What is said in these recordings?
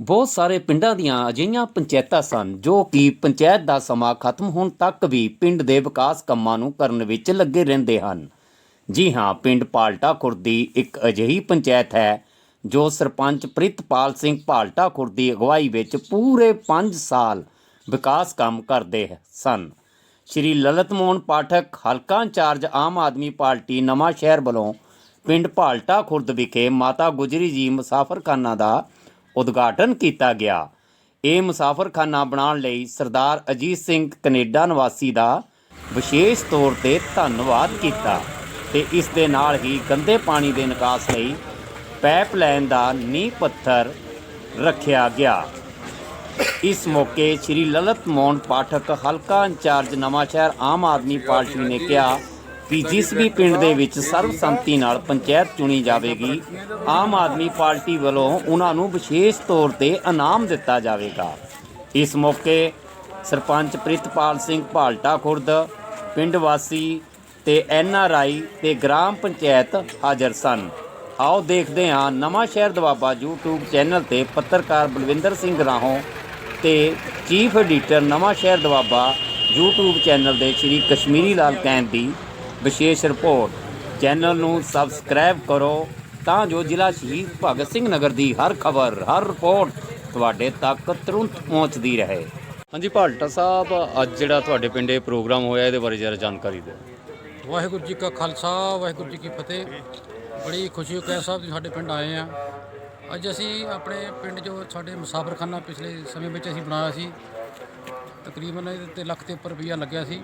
ਬਹੁਤ ਸਾਰੇ ਪਿੰਡਾਂ ਦੀਆਂ ਅਜਿਹੀਆਂ ਪੰਚਾਇਤਾਂ ਸਨ ਜੋ ਕਿ ਪੰਚਾਇਤ ਦਾ ਸਮਾਂ ਖਤਮ ਹੋਣ ਤੱਕ ਵੀ ਪਿੰਡ ਦੇ ਵਿਕਾਸ ਕੰਮਾਂ ਨੂੰ ਕਰਨ ਵਿੱਚ ਲੱਗੇ ਰਹਿੰਦੇ ਹਨ। ਜੀ ਹਾਂ, ਪਿੰਡ ਪਾਲਟਾ ਖੁਰਦੀ ਇੱਕ ਅਜਿਹੀ ਪੰਚਾਇਤ ਹੈ ਜੋ ਸਰਪੰਚ ਪ੍ਰਿਤਪਾਲ ਸਿੰਘ ਪਾਲਟਾ ਖੁਰਦੀ ਅਗਵਾਈ ਵਿੱਚ ਪੂਰੇ 5 ਸਾਲ ਵਿਕਾਸ ਕੰਮ ਕਰਦੇ ਸਨ। ਸ਼੍ਰੀ ਲਲਤ ਮੋਹਨ ਪਾਠਕ, ਹਲਕਾ ਇੰਚਾਰਜ ਆਮ ਆਦਮੀ ਪਾਰਟੀ ਨਵਾਂ ਸ਼ਹਿਰ ਵੱਲੋਂ ਪਿੰਡ ਪਾਲਟਾ ਖੁਰਦ ਵਿਖੇ ਮਾਤਾ ਗੁਜਰੀ ਜੀ ਮੁਸਾਫਰਖਾਨਾ ਦਾ ਉਦਘਾਟਨ ਕੀਤਾ ਗਿਆ। ਇਹ ਮੁਸਾਫਰਖਾਨਾ ਬਣਾਉਣ ਲਈ ਸਰਦਾਰ ਅਜੀਤ ਸਿੰਘ ਕੈਨੇਡਾ ਨਿਵਾਸੀ ਦਾ ਵਿਸ਼ੇਸ਼ ਤੌਰ ਤੇ ਧੰਨਵਾਦ ਕੀਤਾ ਤੇ ਇਸ ਦੇ ਨਾਲ ਹੀ ਗੰਦੇ ਪਾਣੀ ਦੇ ਨਿਕਾਸ ਲਈ ਪਾਈਪਲਾਈਨ ਦਾ ਨੀਂਹ ਪੱਥਰ ਰੱਖਿਆ ਗਿਆ। ਇਸ ਮੌਕੇ ਸ੍ਰੀ ਲਲਤ ਮੋਹਨ ਪਾਠਕ, ਹਲਕਾ ਇੰਚਾਰਜ, ਨਵਾਂਸ਼ਹਿਰ ਆਮ ਆਦਮੀ ਪਾਰਟੀ ਨੇ ਕਿਹਾ ਕਿ ਜਿਸ ਵੀ ਪਿੰਡ ਦੇ ਵਿੱਚ ਸਰਬਸੰਮਤੀ ਨਾਲ ਪੰਚਾਇਤ ਚੁਣੀ ਜਾਵੇਗੀ, ਆਮ ਆਦਮੀ ਪਾਰਟੀ ਵੱਲੋਂ ਉਹਨਾਂ ਨੂੰ ਵਿਸ਼ੇਸ਼ ਤੌਰ ਤੇ ਇਨਾਮ ਦਿੱਤਾ ਜਾਵੇਗਾ। ਇਸ ਮੌਕੇ ਸਰਪੰਚ ਪ੍ਰਿਤਪਾਲ ਸਿੰਘ ਭਾਲਟਾ ਖੁਰਦ, ਪਿੰਡ ਵਾਸੀ ਤੇ ਐਨ ਆਰ ਆਈ ਤੇ ਗ੍ਰਾਮ ਪੰਚਾਇਤ ਹਾਜ਼ਰ ਸਨ। ਆਓ ਦੇਖਦੇ ਹਾਂ ਨਵਾਂ ਸ਼ਹਿਰ ਦਵਾਬਾ YouTube ਚੈਨਲ ਤੇ ਪੱਤਰਕਾਰ ਬਲਵਿੰਦਰ ਸਿੰਘ ਰਾਹੋਂ ਤੇ ਚੀਫ ਐਡੀਟਰ ਨਵਾਂ ਸ਼ਹਿਰ ਦਵਾਬਾ YouTube ਚੈਨਲ ਦੇ ਸ਼੍ਰੀ ਕਸ਼ਮੀਰੀ ਲਾਲ ਕੈਂਪ ਦੀ ਵਿਸ਼ੇਸ਼ ਰਿਪੋਰਟ। ਚੈਨਲ ਨੂੰ ਸਬਸਕ੍ਰਾਈਬ ਕਰੋ ਤਾਂ ਜੋ ਜ਼ਿਲ੍ਹਾ ਸ਼ਹੀਦ ਭਗਤ ਸਿੰਘ ਨਗਰ ਦੀ ਹਰ ਖਬਰ ਹਰ ਰਿਪੋਰਟ ਤੁਹਾਡੇ ਤੱਕ ਤੁਰੰਤ ਪਹੁੰਚਦੀ ਰਹੇ। ਹਾਂਜੀ ਭਾਲਟਾ ਸਾਹਿਬ ਅੱਜ ਜਿਹੜਾ ਤੁਹਾਡੇ ਪਿੰਡ ਪ੍ਰੋਗਰਾਮ ਹੋਇਆ ਇਹਦੇ ਬਾਰੇ ਜਰਾ ਜਾਣਕਾਰੀ ਦਿਓ। ਵਾਹਿਗੁਰੂ ਜੀ ਕਾ ਖਾਲਸਾ ਵਾਹਿਗੁਰੂ ਜੀ ਕੀ ਫਤਿਹ। ਬੜੀ ਖੁਸ਼ੀ ਹੋ ਕੇ ਸਾਹਿਬ ਜੀ ਸਾਡੇ ਪਿੰਡ ਆਏ ਆ। ਅੱਜ ਅਸੀਂ ਆਪਣੇ ਪਿੰਡ ਜੋ ਸਾਡੇ ਮੁਸਾਫਰਖਾਨਾ ਪਿਛਲੇ ਸਮੇਂ ਵਿੱਚ ਅਸੀਂ ਬਣਾਇਆ ਸੀ ਤਕਰੀਬਨ ਇਹਦੇ ਤੇ ਲੱਖ ਤੇ ਉੱਪਰ ਰੁਪਈਆ ਲੱਗਿਆ ਸੀ।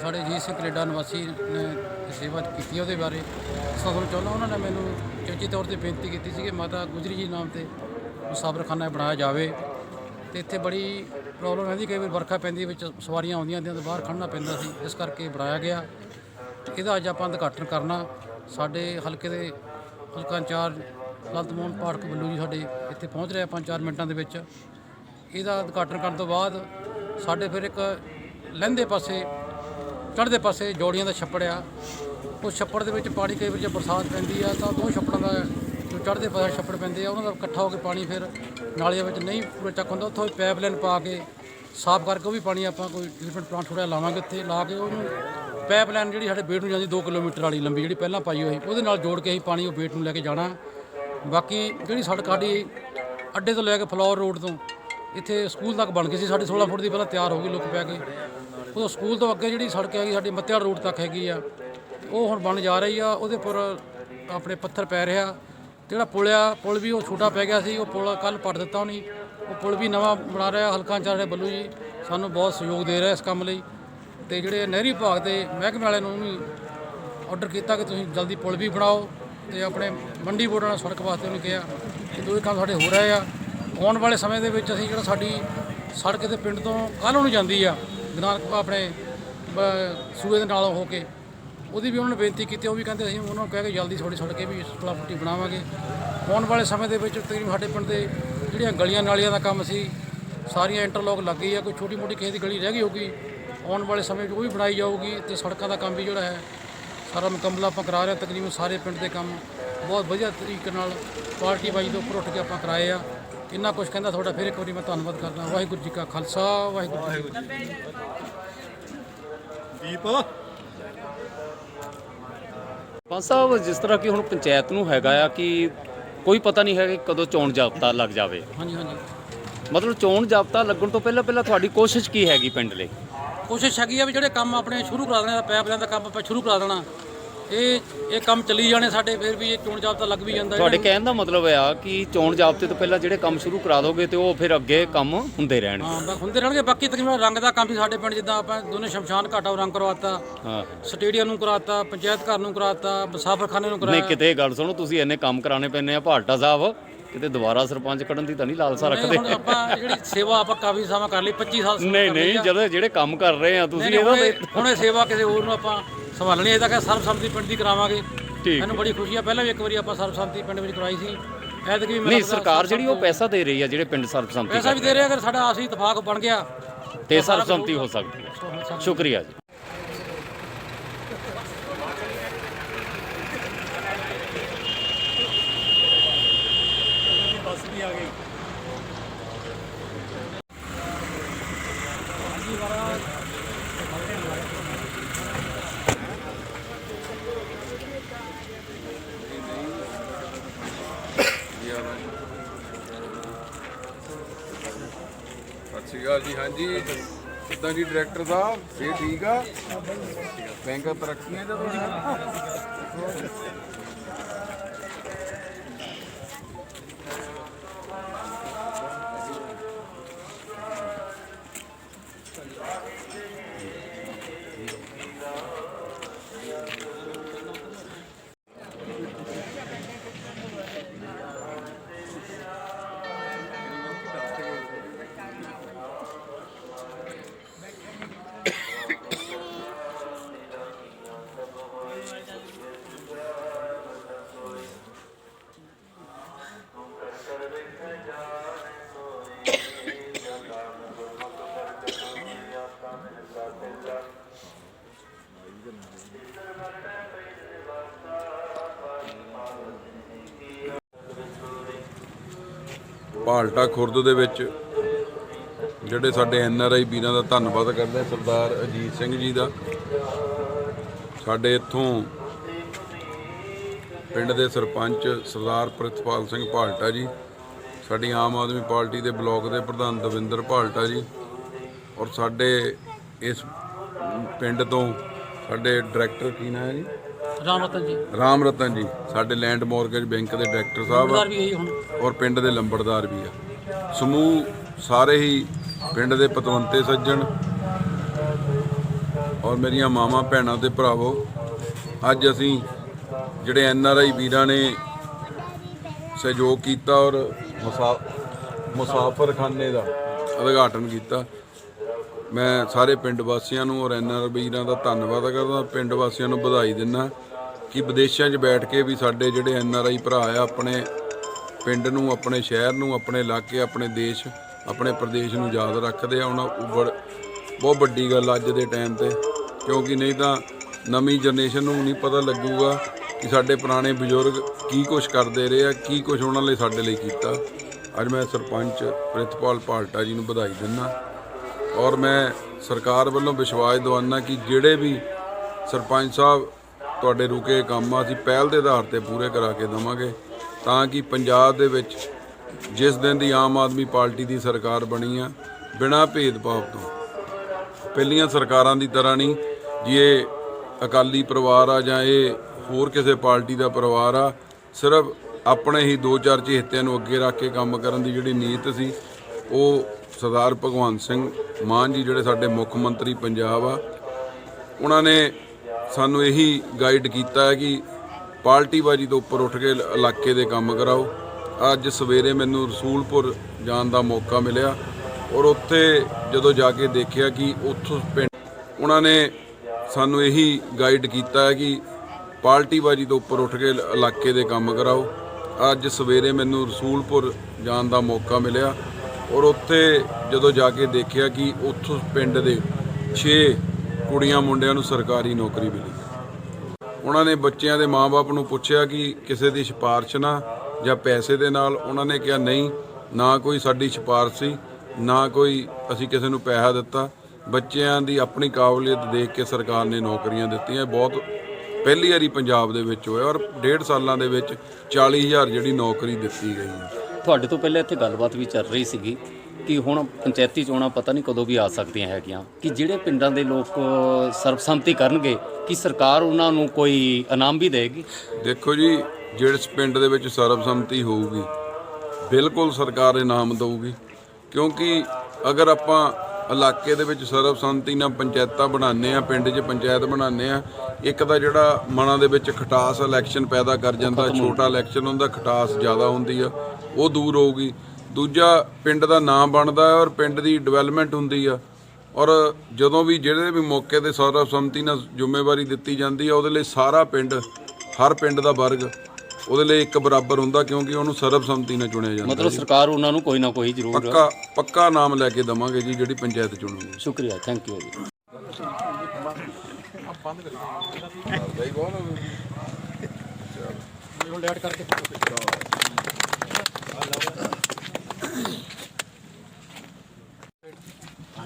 ਸਾਡੇ ਜੀ ਸਿੰਘ ਕੈਨੇਡਾ ਨਿਵਾਸੀ ਨੇ ਸੇਵਾ ਕੀਤੀ ਉਹਦੇ ਬਾਰੇ। ਸਗੋਂ ਚਾਹੁੰਦਾ ਉਹਨਾਂ ਨੇ ਮੈਨੂੰ ਚੇਚੀ ਤੌਰ ਤੇ ਬੇਨਤੀ ਕੀਤੀ ਸੀ ਕਿ ਮਾਤਾ ਗੁਜਰੀ ਜੀ ਨਾਮ ਤੇ ਮੁਸਾਫਰਖਾਨਾ ਬਣਾਇਆ ਜਾਵੇ। ਤੇ ਇੱਥੇ ਬੜੀ ਪ੍ਰੋਬਲਮ ਰਹਿੰਦੀ, ਕਈ ਵਾਰ ਵਰਖਾ ਪੈਂਦੀ ਵਿੱਚ ਸਵਾਰੀਆਂ ਆਉਂਦੀਆਂ ਹੁੰਦੀਆਂ ਤੇ ਬਾਹਰ ਖੜਨਾ ਪੈਂਦਾ ਸੀ, ਇਸ ਕਰਕੇ ਬਣਾਇਆ ਗਿਆ। ਇਹਦਾ ਅੱਜ ਆਪਾਂ ਉਦਘਾਟਨ ਕਰਨਾ। ਸਾਡੇ ਹਲਕੇ ਦੇ ਹਲਕਾ ਇੰਚਾਰਜ ਲਲਤ ਮੋਹਨ ਪਾਠਕ ਵੱਲੋਂ ਜੀ ਸਾਡੇ ਇੱਥੇ ਪਹੁੰਚ ਰਿਹਾ ਆ ਪੰਜ ਚਾਰ ਮਿੰਟਾਂ ਦੇ ਵਿੱਚ। ਇਹਦਾ ਉਦਘਾਟਨ ਕਰਨ ਤੋਂ ਬਾਅਦ ਸਾਡੇ ਫਿਰ ਇੱਕ ਲਹਿੰਦੇ ਪਾਸੇ ਚੜ੍ਹਦੇ ਪਾਸੇ ਜੋੜੀਆਂ ਦਾ ਛੱਪੜ ਆ। ਉਹ ਛੱਪੜ ਦੇ ਵਿੱਚ ਪਾਣੀ ਕਈ ਵਾਰ ਜੇ ਬਰਸਾਤ ਪੈਂਦੀ ਆ ਤਾਂ ਦੋ ਛੱਪੜਾਂ ਦਾ ਜੋ ਚੜ੍ਹਦੇ ਪਾਸੇ ਛੱਪੜ ਪੈਂਦੇ ਆ, ਉਹਨਾਂ ਦਾ ਇਕੱਠਾ ਹੋ ਕੇ ਪਾਣੀ ਫਿਰ ਨਾਲੀਆਂ ਵਿੱਚ ਨਹੀਂ ਪੂਰਾ ਚੱਕ ਹੁੰਦਾ। ਉੱਥੋਂ ਪਾਈਪਲਾਈਨ ਪਾ ਕੇ ਸਾਫ਼ ਕਰਕੇ ਉਹ ਵੀ ਪਾਣੀ ਆਪਾਂ ਕੋਈ ਟ੍ਰੀਟਮੈਂਟ ਪਲਾਂਟ ਥੋੜ੍ਹਾ ਲਾਵਾਂਗੇ ਉੱਥੇ, ਲਾ ਕੇ ਉਹਨੂੰ ਪਾਈਪਲਾਈਨ ਜਿਹੜੀ ਸਾਡੇ ਬੇਟ ਨੂੰ ਜਾਂਦੀ 2 ਕਿਲੋਮੀਟਰ ਵਾਲੀ ਲੰਬੀ ਜਿਹੜੀ ਪਹਿਲਾਂ ਪਾਈ ਹੋਈ, ਉਹਦੇ ਨਾਲ ਜੋੜ ਕੇ ਅਸੀਂ ਪਾਣੀ ਉਹ ਬੇਟ ਨੂੰ ਲੈ ਕੇ ਜਾਣਾ। ਬਾਕੀ ਜਿਹੜੀ ਸੜਕ ਸਾਡੀ ਅੱਡੇ ਤੋਂ ਲੈ ਕੇ ਫਲੋਰ ਰੋਡ ਤੋਂ ਇੱਥੇ ਸਕੂਲ ਤੱਕ ਬਣ ਗਈ ਸੀ ਸਾਡੀ 16 ਫੁੱਟ ਦੀ ਪਹਿਲਾਂ ਤਿਆਰ ਹੋ ਗਈ, ਲੁੱਕ ਪੈ ਕੇ ਉਦੋਂ ਸਕੂਲ ਤੋਂ ਅੱਗੇ ਜਿਹੜੀ ਸੜਕ ਹੈਗੀ ਸਾਡੀ ਮੱਤਿਆੜ ਰੋਡ ਤੱਕ ਹੈਗੀ ਆ, ਉਹ ਹੁਣ ਬਣ ਜਾ ਰਹੀ ਆ, ਉਹਦੇ ਪਰ ਆਪਣੇ ਪੱਥਰ ਪੈ ਰਿਹਾ। ਜਿਹੜਾ ਪੁਲ ਆ, ਪੁਲ ਵੀ ਉਹ ਛੋਟਾ ਪੈ ਗਿਆ ਸੀ, ਉਹ ਪੁਲ ਕੱਲ ਪੱਟ ਦਿੱਤਾ ਉਹਨੇ। ਉਹ ਪੁਲ ਵੀ ਨਵਾਂ ਬਣਾ ਰਿਹਾ, ਹਲਕਾ ਚੱਲ ਰਿਹਾ ਬੱਲੂ ਜੀ, ਸਾਨੂੰ ਬਹੁਤ ਸਹਿਯੋਗ ਦੇ ਰਿਹਾ ਇਸ ਕੰਮ ਲਈ। ਤੇ ਜਿਹੜੇ ਨਹਿਰੀ ਵਿਭਾਗ ਦੇ ਮਹਿਕਮੇ ਵਾਲਿਆਂ ਨੂੰ ਵੀ ਆਰਡਰ ਕੀਤਾ ਕਿ ਤੁਸੀਂ ਜਲਦੀ ਪੁਲ ਵੀ ਬਣਾਓ ਤੇ ਆਪਣੇ ਮੰਡੀ ਬੋਰਡ ਨਾਲ ਸੜਕ ਵਾਸਤੇ ਉਹਨੇ ਕਿਹਾ ਕਿ ਦੋਵੇਂ ਕੰਮ ਸਾਡੇ ਹੋ ਰਹੇ ਆ। ਆਉਣ ਵਾਲੇ ਸਮੇਂ ਦੇ ਵਿੱਚ ਅਸੀਂ ਜਿਹੜਾ ਸਾਡੀ ਸੜਕ ਦੇ ਪਿੰਡ ਤੋਂ ਕੱਲ੍ਹ ਨੂੰ ਜਾਂਦੀ ਆ ਗਨਾਰ ਆਪਣੇ, ਬ- ਸੂਏ ਦੇ ਨਾਲ ਹੋ ਕੇ ਉਹਦੀ ਵੀ ਉਹਨਾਂ ਨੇ ਬੇਨਤੀ ਕੀਤੀ, ਉਹ ਵੀ ਕਹਿੰਦੇ ਅਸੀਂ ਉਹਨਾਂ ਨੂੰ ਕਹਿ ਕੇ ਜਲਦੀ ਥੋੜੀ ਸੜਕ ਇਹ ਵੀ 16 ਫੁੱਟੀ ਬਣਾਵਾਂਗੇ। ਆਉਣ ਵਾਲੇ ਸਮੇਂ ਦੇ ਵਿੱਚ ਤਕਰੀਬਨ ਸਾਡੇ ਪਿੰਡ ਦੇ ਜਿਹੜੀਆਂ ਗਲੀਆਂ ਨਾਲੀਆਂ ਦਾ ਕੰਮ ਸੀ, ਸਾਰੀਆਂ ਇੰਟਰਲੋਕ ਲੱਗ ਗਈ ਆ, ਕੋਈ ਛੋਟੀ ਮੋਟੀ ਕਿਸੇ ਦੀ ਗਲੀ ਰਹਿ ਗਈ ਹੋਊਗੀ, ਆਉਣ ਵਾਲੇ ਸਮੇਂ 'ਚ ਉਹ ਵੀ ਬਣਾਈ ਜਾਊਗੀ ਤੇ ਸੜਕਾਂ ਦਾ ਕੰਮ ਵੀ ਜਿਹੜਾ ਹੈ, ਸਾਰਾ ਮੁਕੰਮਲ ਆਪਾਂ ਕਰਾ ਰਹੇ ਤਕਰੀਬਨ ਸਾਰੇ ਪਿੰਡ ਦੇ ਕੰਮ ਬਹੁਤ ਵਧੀਆ ਤਰੀਕੇ ਨਾਲ, ਪਾਰਟੀ ਵਾਈਜ਼ ਦੇ ਉੱਪਰ ਉੱਠ ਕੇ ਆਪਾਂ ਕਰਾਏ ਆ। ਇੰਨਾ ਕੁਝ ਕਹਿੰਦਾ ਤੁਹਾਡਾ ਫਿਰ ਇੱਕ ਵਾਰੀ ਮੈਂ ਧੰਨਵਾਦ ਕਰਦਾ। ਵਾਹਿਗੁਰੂ ਜੀ ਕਾ ਖਾਲਸਾ ਵਾਹਿਗੁਰੂ ਜੀ ਕੀ ਫਤਿਹ। ਪੰਜ ਸਾਹਿਬ ਜਿਸ ਤਰ੍ਹਾਂ ਕਿ ਹੁਣ ਪੰਚਾਇਤ ਨੂੰ ਹੈਗਾ ਆ ਕਿ ਕੋਈ ਪਤਾ ਨਹੀਂ ਹੈ ਕਿ ਕਦੋਂ ਚੋਣ ਜਾਬਤਾ ਲੱਗ ਜਾਵੇ। ਹਾਂਜੀ ਹਾਂਜੀ। ਮਤਲਬ ਚੋਣ ਜਾਬਤਾ ਲੱਗਣ ਤੋਂ ਪਹਿਲਾਂ ਪਹਿਲਾਂ ਤੁਹਾਡੀ ਕੋਸ਼ਿਸ਼ ਕੀ ਹੈਗੀ ਪਿੰਡ ਲਈ? ਕੋਸ਼ਿਸ਼ ਹੈਗੀ ਆ ਵੀ ਜਿਹੜੇ ਕੰਮ ਆਪਣੇ ਸ਼ੁਰੂ ਕਰਾ ਦੇਣੇ ਪਾਈਪਲਾਈਨ ਦਾ ਕੰਮ ਆਪਾਂ ਸ਼ੁਰੂ ਕਰਾ ਦੇਣਾ। ਇਹ ਇਹ ਕੰਮ ਚੱਲੀ ਜਾਣੇ ਸਾਡੇ ਫਿਰ ਵੀ ਇਹ ਚੋਣ ਜਾਬਤਾ ਲੱਗ ਵੀ ਜਾਂਦਾ ਤੁਹਾਡੇ ਕਹਿਣ ਦਾ ਮਤਲਬ ਆ ਕਿ ਚੋਣ ਜਾਬਤੇ ਤੋਂ ਪਹਿਲਾਂ ਜਿਹੜੇ ਕੰਮ ਸ਼ੁਰੂ ਕਰਾ ਦੋਗੇ ਤੇ ਉਹ ਫਿਰ ਅੱਗੇ ਕੰਮ ਹੁੰਦੇ ਰਹਿਣਗੇ। ਹਾਂ ਬਸ ਹੁੰਦੇ ਰਹਿਣਗੇ ਬਾਕੀ ਤਕਰੀਬਨ ਰੰਗ ਦਾ ਕੰਮ ਵੀ ਸਾਡੇ ਪਿੰਡ ਜਿੱਦਾਂ ਆਪਾਂ ਦੋਨੇ ਸ਼ਮਸ਼ਾਨ ਘਾਟਾ ਰੰਗ ਕਰਵਾਤਾ ਹਾਂ। ਸਟੇਡੀਅਮ ਨੂੰ ਕਰਾਤਾ ਪੰਚਾਇਤ ਘਰ ਨੂੰ ਕਰਾਤਾ ਮੁਸਾਫਰਖਾਨੇ ਨੂੰ ਨਹੀਂ ਕਰਾਇਆ ਕਿਤੇ ਇਹ ਗੱਲ ਸੁਣੋ ਤੁਸੀਂ ਇੰਨੇ ਕੰਮ ਕਰਾਣੇ ਪੈਣੇ ਆ ਭਾਲਟਾ ਸਾਹਿਬ ਕਿਤੇ ਦੁਬਾਰਾ ਸਰਪੰਚ ਕੱਢਣ ਦੀ ਤਾਂ ਨਹੀਂ ਲਾਲਸਾ ਨਹੀਂ, ਰੱਖਦੇ। ਹੁਣ ਆਪਾਂ ਜਿਹੜੀ ਸੇਵਾ ਆਪਾਂ ਕਾਫੀ ਸਮਾਂ ਕਰ ਲਈ 25 ਸਾਲ ਸੇਵਾ ਨਹੀਂ ਕਰ ਲਈ ਨਹੀਂ ਆ। ਜਦੋਂ ਜਿਹੜੇ ਕੰਮ ਕਰ ਰਹੇ ਆ ਤੁਸੀਂ ਨਹੀਂ, ਇਹਦਾ ਹੁਣ ਤੇ ਇਹ- ਹੁਣ ਇਹ ਸੇਵਾ ਕਿਸੇ ਹੋਰ ਨੂੰ ਆਪਾਂ ਸੰਭਾਲਣੀ ਹੈ। ਤਾਂ ਕਿ ਸਰਬਸੰਮਤੀ ਪਿੰਡ ਦੀ ਕਰਾਵਾਂਗੇ। ਠੀਕ। ਮੈਨੂੰ ਬੜੀ ਖੁਸ਼ੀ ਆ। ਪਹਿਲਾਂ ਵੀ ਇੱਕ ਵਾਰੀ ਆਪਾਂ ਸਰਬਸੰਮਤੀ ਪਿੰਡ ਵਿੱਚ ਕਰਾਈ ਸੀ। ਐਤਕੀ ਵੀ ਨਹੀਂ ਸਰਕਾਰ ਜਿਹੜੀ ਉਹ ਪੈਸਾ ਦੇ ਰਹੀ ਆ ਜਿਹੜੇ ਪਿੰਡ ਸਰਬਸੰਮਤੀ ਪੈਸਾ ਵੀ ਦੇ ਰਿਹਾ ਅਗਰ ਸਾਡਾ ਆਸੀ ਇਤਫਾਕ ਬਣ ਗਿਆ ਤੇ ਸਰਬਸੰਮਤੀ ਹੋ ਸਕਦੀ ਹੈ। ਸ਼ੁਕਰੀਆ ਜੀ। ਸਤਿ ਜੀ ਹਾਂਜੀ। ਕਿੱਦਾਂ ਜੀ ਡਾਇਰੈਕਟਰ ਸਾਹਿਬ ਇਹ ਠੀਕ ਆ। ਬੈਂਕ ਤਰੱਕੀਆਂ ਜਦੋਂ ਪਾਲਟਾ ਖੁਰਦ ਦੇ ਵਿੱਚ, ਜਿਹੜੇ ਸਾਡੇ ਐਨ ਆਰ ਆਈ ਵੀਰਾਂ ਦਾ ਧੰਨਵਾਦ ਕਰਦੇ ਹਾਂ, ਸਰਦਾਰ ਅਜੀਤ ਸਿੰਘ ਜੀ ਦਾ। ਸਾਡੇ ਇੱਥੋਂ ਪਿੰਡ ਦੇ ਸਰਪੰਚ ਸਰਦਾਰ ਪ੍ਰਿਤਪਾਲ ਸਿੰਘ ਭਾਲਟਾ ਜੀ, ਸਾਡੀ ਆਮ ਆਦਮੀ ਪਾਰਟੀ ਦੇ ਬਲਾਕ ਦੇ ਪ੍ਰਧਾਨ ਦਵਿੰਦਰ ਭਾਲਟਾ ਜੀ ਔਰ ਸਾਡੇ ਇਸ ਪਿੰਡ ਤੋਂ ਸਾਡੇ ਡਾਇਰੈਕਟਰ ਕੀ ਨਾਮ ਹੈ ਜੀ? ਰਾਮ ਰਤਨ ਜੀ। ਰਾਮ ਰਤਨ ਜੀ ਸਾਡੇ ਲੈਂਡ ਮਾਰਗੇਜ ਬੈਂਕ ਦੇ ਡਾਇਰੈਕਟਰ ਸਾਹਿਬ ਆ। ਸਰਦਾਰ ਵੀ ਇਹੀ ਹੁਣ। ਔਰ ਪਿੰਡ ਦੇ ਲੰਬੜਦਾਰ ਵੀ ਆ। ਸਮੂਹ ਸਾਰੇ ਹੀ ਪਿੰਡ ਦੇ ਪਤਵੰਤੇ ਸੱਜਣ। ਔਰ ਮੇਰੀਆਂ ਮਾਵਾਂ ਭੈਣਾਂ ਤੇ ਭਰਾਵੋ ਅੱਜ ਅਸੀਂ ਜਿਹੜੇ ਐਨ ਆਰ ਆਈ ਵੀਰਾਂ ਨੇ ਸਹਿਯੋਗ ਕੀਤਾ ਔਰ ਮੁਸਾ- ਮੁਸਾਫਰਖਾਨੇ ਦਾ ਉਦਘਾਟਨ ਕੀਤਾ ਮੈਂ ਸਾਰੇ ਪਿੰਡ ਵਾਸੀਆਂ ਨੂੰ ਔਰ ਐਨ ਆਰ ਵੀਰਾਂ ਦਾ ਧੰਨਵਾਦ ਕਰਦਾ ਪਿੰਡ ਵਾਸੀਆਂ ਨੂੰ ਵਧਾਈ ਦਿੰਦਾ। ਕਿ ਵਿਦੇਸ਼ਾਂ 'ਚ ਬੈਠ ਕੇ ਵੀ ਸਾਡੇ ਜਿਹੜੇ ਐਨ ਆਰ ਆਈ ਭਰਾ ਆ, ਆਪਣੇ ਪਿੰਡ ਨੂੰ, ਆਪਣੇ ਸ਼ਹਿਰ ਨੂੰ, ਆਪਣੇ ਇਲਾਕੇ, ਆਪਣੇ ਦੇਸ਼, ਆਪਣੇ ਪ੍ਰਦੇਸ਼ ਨੂੰ ਯਾਦ ਰੱਖਦੇ ਆ। ਉਹਨਾਂ ਉਬੜ ਬਹੁਤ ਵੱਡੀ ਗੱਲ ਅੱਜ ਦੇ ਟਾਈਮ ਤੇ। ਕਿਉਂਕਿ ਨਹੀਂ ਤਾਂ ਨਵੀਂ ਜਨਰੇਸ਼ਨ ਨੂੰ ਨਹੀਂ ਪਤਾ ਲੱਗੂਗਾ ਕਿ ਸਾਡੇ ਪੁਰਾਣੇ ਬਜ਼ੁਰਗ ਕੀ ਕੁਝ ਕਰਦੇ ਰਹੇ ਆ, ਕੀ ਕੁਝ ਉਹਨਾਂ ਲਈ ਸਾਡੇ ਲਈ ਕੀਤਾ। ਅੱਜ ਮੈਂ ਸਰਪੰਚ ਪ੍ਰਿਤਪਾਲ ਪਾਲਟਾ ਜੀ ਨੂੰ ਵਧਾਈ ਦਿੰਦਾ। ਔਰ ਮੈਂ ਸਰਕਾਰ ਵੱਲੋਂ ਵਿਸ਼ਵਾਸ ਦਿਵਾਨਾ ਕਿ ਜਿਹੜੇ ਵੀ ਸਰਪੰਚ ਸਾਹਿਬ ਤੁਹਾਡੇ ਰੁਕੇ ਕੰਮ ਆ ਅਸੀਂ ਪਹਿਲ ਦੇ ਆਧਾਰ ਤੇ ਪੂਰੇ ਕਰਾ ਕੇ ਦੇਵਾਂਗੇ ਤਾਂ ਕਿ ਪੰਜਾਬ ਦੇ ਵਿੱਚ ਜਿਸ ਦਿਨ ਦੀ ਆਮ ਆਦਮੀ ਪਾਰਟੀ ਦੀ ਸਰਕਾਰ ਬਣੀ ਆ, ਬਿਨਾਂ ਭੇਦਭਾਵ ਤੋਂ, ਪਹਿਲੀਆਂ ਸਰਕਾਰਾਂ ਦੀ ਤਰ੍ਹਾਂ ਨਹੀਂ, ਜੀ ਇਹ ਅਕਾਲੀ ਪਰਿਵਾਰ ਆ ਜਾਂ ਇਹ ਹੋਰ ਕਿਸੇ ਪਾਰਟੀ ਦਾ ਪਰਿਵਾਰ ਆ, ਸਿਰਫ ਆਪਣੇ ਹੀ ਦੋ ਚਾਰ ਚਹੇਤਿਆਂ ਨੂੰ ਅੱਗੇ ਰੱਖ ਕੇ ਕੰਮ ਕਰਨ ਦੀ ਜਿਹੜੀ ਨੀਤ ਸੀ, ਉਹ ਸਰਦਾਰ ਭਗਵੰਤ ਸਿੰਘ ਮਾਨ ਜੀ ਜਿਹੜੇ ਸਾਡੇ ਮੁੱਖ ਮੰਤਰੀ ਪੰਜਾਬ ਆ, ਉਹਨਾਂ ਨੇ ਸਾਨੂੰ ਇਹੀ ਗਾਈਡ ਕੀਤਾ ਹੈ ਕਿ ਪਾਰਟੀਬਾਜੀ ਤੋਂ ਉੱਪਰ ਉੱਠ ਕੇ ਇਲਾਕੇ ਦੇ ਕੰਮ ਕਰਾਓ। ਅੱਜ ਸਵੇਰੇ ਮੈਨੂੰ ਰਸੂਲਪੁਰ ਜਾਣ ਦਾ ਮੌਕਾ ਮਿਲਿਆ ਔਰ ਉੱਥੇ ਜਦੋਂ ਜਾ ਕੇ ਦੇਖਿਆ ਕਿ ਉੱਥੋਂ ਪਿੰਡ ਉਹਨਾਂ ਨੇ ਸਾਨੂੰ ਇਹੀ ਗਾਈਡ ਕੀਤਾ ਹੈ ਕਿ ਪਾਰਟੀਬਾਜੀ ਤੋਂ ਉੱਪਰ ਉੱਠ ਕੇ ਇਲਾਕੇ ਦੇ ਕੰਮ ਕਰਾਓ। ਅੱਜ ਸਵੇਰੇ ਮੈਨੂੰ ਰਸੂਲਪੁਰ ਜਾਣ ਦਾ ਮੌਕਾ ਮਿਲਿਆ ਔਰ ਉੱਥੇ ਜਦੋਂ ਜਾ ਕੇ ਦੇਖਿਆ ਕਿ ਉੱਥੋਂ ਪਿੰਡ ਦੇ 6 ਕੁੜੀਆਂ ਮੁੰਡਿਆਂ ਨੂੰ ਸਰਕਾਰੀ ਨੌਕਰੀ ਮਿਲੀ। ਉਹਨਾਂ ਨੇ ਬੱਚਿਆਂ ਦੇ ਮਾਪੇ ਨੂੰ ਪੁੱਛਿਆ ਕਿ ਕਿਸੇ ਦੀ ਸਿਫਾਰਿਸ਼ ਨਾ ਜਾਂ ਪੈਸੇ ਦੇ ਨਾਲ ਉਹਨਾਂ ਨੇ ਕਿਹਾ, ਨਹੀਂ, ਨਾ ਕੋਈ ਸਾਡੀ ਸਿਫਾਰਿਸ਼ ਸੀ, ਨਾ ਕੋਈ ਅਸੀਂ ਕਿਸੇ ਨੂੰ ਪੈਸਾ ਦਿੱਤਾ। ਬੱਚਿਆਂ ਦੀ ਆਪਣੀ ਕਾਬਲੀਅਤ ਦੇਖ ਕੇ ਸਰਕਾਰ ਨੇ ਨੌਕਰੀਆਂ ਦਿੱਤੀਆਂ। ਬਹੁਤ ਪਹਿਲੀ ਵਾਰੀ ਪੰਜਾਬ ਦੇ ਵਿੱਚ ਹੋਇਆ ਔਰ ਡੇਢ ਸਾਲਾਂ ਦੇ ਵਿੱਚ 40000 ਜਿਹੜੀ ਨੌਕਰੀ ਦਿੱਤੀ ਗਈ ਹੈ। ਤੁਹਾਡੇ ਤੋਂ ਪਹਿਲਾਂ ਇੱਥੇ ਗੱਲਬਾਤ ਵੀ ਚੱਲ ਰਹੀ ਸੀਗੀ। ਕਿ ਹੁਣ ਪੰਚਾਇਤੀ ਚੋਣਾਂ ਪਤਾ ਨਹੀਂ ਕਦੋਂ ਵੀ ਆ ਸਕਦੀਆਂ ਹੈਗੀਆਂ ਕਿ ਜਿਹੜੇ ਪਿੰਡਾਂ ਦੇ ਲੋਕ ਸਰਬਸੰਮਤੀ ਕਰਨਗੇ ਕਿ ਸਰਕਾਰ ਉਹਨਾਂ ਨੂੰ ਕੋਈ ਇਨਾਮ ਵੀ ਦੇਗੀ? ਦੇਖੋ ਜੀ ਜਿਹੜੇ ਪਿੰਡ ਦੇ ਵਿੱਚ ਸਰਬਸੰਮਤੀ ਹੋਊਗੀ ਬਿਲਕੁਲ ਸਰਕਾਰ ਇਨਾਮ ਦਊਗੀ ਕਿਉਂਕਿ ਅਗਰ ਆਪਾਂ ਇਲਾਕੇ ਦੇ ਵਿੱਚ ਸਰਬਸੰਮਤੀ ਨਾਲ ਪੰਚਾਇਤਾਂ ਬਣਾਉਂਦੇ ਆ ਪਿੰਡ 'ਚ ਪੰਚਾਇਤ ਬਣਾਉਂਦੇ ਆ ਇੱਕ ਤਾਂ ਜਿਹੜਾ ਮਨਾਂ ਦੇ ਵਿੱਚ ਖਟਾਸ ਇਲੈਕਸ਼ਨ ਪੈਦਾ ਕਰ ਜਾਂਦਾ ਛੋਟਾ ਇਲੈਕਸ਼ਨ ਹੁੰਦਾ ਖਟਾਸ ਜ਼ਿਆਦਾ ਹੁੰਦੀ ਆ ਉਹ ਦੂਰ ਹੋਊਗੀ। ਦੂਜਾ ਪਿੰਡ ਦਾ ਨਾਮ ਬਣਦਾ ਹੈ ਔਰ ਪਿੰਡ ਦੀ ਡਿਵੈਲਪਮੈਂਟ ਹੁੰਦੀ ਆ। ਔਰ ਜਦੋਂ ਵੀ ਜਿਹੜੇ ਵੀ ਮੌਕੇ ਤੇ ਸਰਬਸੰਮਤੀ ਨਾਲ ਜ਼ਿੰਮੇਵਾਰੀ ਦਿੱਤੀ ਜਾਂਦੀ ਆ ਉਹਦੇ ਲਈ ਸਾਰਾ ਪਿੰਡ ਹਰ ਪਿੰਡ ਦਾ ਵਰਗ ਉਹਦੇ ਲਈ ਇੱਕ ਬਰਾਬਰ ਹੁੰਦਾ ਕਿਉਂਕਿ ਉਹਨੂੰ ਸਰਬਸੰਮਤੀ ਨਾਲ ਚੁਣਿਆ ਜਾਂਦਾ ਮਤਲਬ ਸਰਕਾਰ ਉਹਨਾਂ ਨੂੰ ਕੋਈ ਨਾ ਕੋਈ ਜ਼ਰੂਰ ਪੱਕਾ ਪੱਕਾ ਨਾਮ ਲੈ ਕੇ ਦਵਾਂਗੇ ਜੀ ਜਿਹੜੀ ਪੰਚਾਇਤ ਚੁਣੂਗੀ। ਸ਼ੁਕਰੀਆ ਥੈਂਕ ਯੂ ਜੀ। ਹੁਣ ਐਡ ਕਰਕੇ